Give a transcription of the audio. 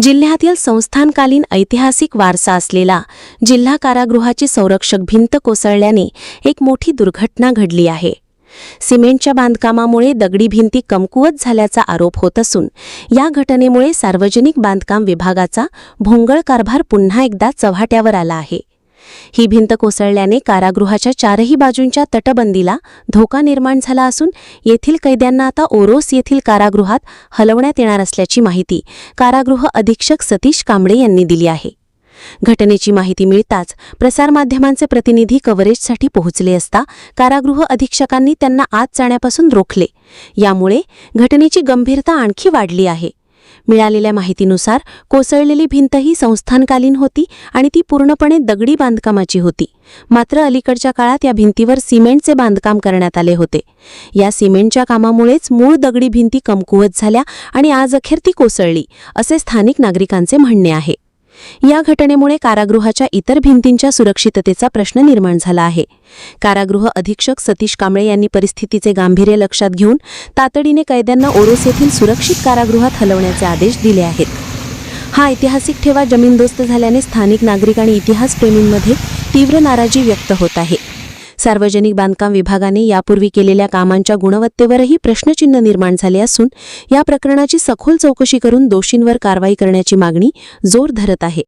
जिल्ह्यातील संस्थानकालीन ऐतिहासिक वारसा असलेला जिल्हा कारागृहाची संरक्षक भिंत कोसळल्याने एक मोठी दुर्घटना घडली आहे. सिमेंटच्या बांधकामामुळे दगडी भिंती कमकुवत झाल्याचा आरोप होत असून या घटनेमुळे सार्वजनिक बांधकाम विभागाचा भोंगळ कारभार पुन्हा एकदा चव्हाट्यावर आला आहे. ही भिंत कोसळल्याने कारागृहाच्या चारही बाजूंच्या तटबंदीला धोका निर्माण झाला असून येथील कैद्यांना आता ओरोस येथील कारागृहात हलवण्यात येणार असल्याची माहिती कारागृह अधीक्षक सतीश कांबळे यांनी दिली आहे. घटनेची माहिती मिळताच प्रसारमाध्यमांचे प्रतिनिधी कव्हरेजसाठी पोहोचले असता कारागृह अधीक्षकांनी त्यांना आत जाण्यापासून रोखले. यामुळे घटनेची गंभीरता आणखी वाढली आहे. मिळालेल्या माहितीनुसार कोसळलेली भिंत ही संस्थानकालीन होती आणि ती पूर्णपणे दगडी बांधकामाची होती. मात्र अलीकडच्या काळात या भिंतीवर सिमेंटचे बांधकाम करण्यात आले होते. या सिमेंटच्या कामामुळेच मूळ दगडी भिंती कमकुवत झाल्या आणि आज अखेर ती कोसळली असे स्थानिक नागरिकांचे म्हणणे आहे. या घटनेमुळे कारागृहाच्या इतर भिंतींच्या सुरक्षिततेचा प्रश्न निर्माण झाला आहे. कारागृह अधीक्षक सतीश कांबळे यांनी परिस्थितीचे गांभीर्य लक्षात घेऊन तातडीने कैद्यांना ओरोस येथील सुरक्षित कारागृहात हलवण्याचे आदेश दिले आहेत. हा ऐतिहासिक ठेवा जमीनदोस्त झाल्याने स्थानिक नागरिक आणि इतिहासप्रेमींमध्ये तीव्र नाराजी व्यक्त होत आहे. सार्वजनिक बांधकाम विभागाने यापूर्वी केलेल्या कामांच्या गुणवत्तेवरही प्रश्नचिन्ह निर्माण झाले असून या प्रकरणाची सखोल चौकशी करून दोषींवर कारवाई करण्याची मागणी जोर धरत आहे.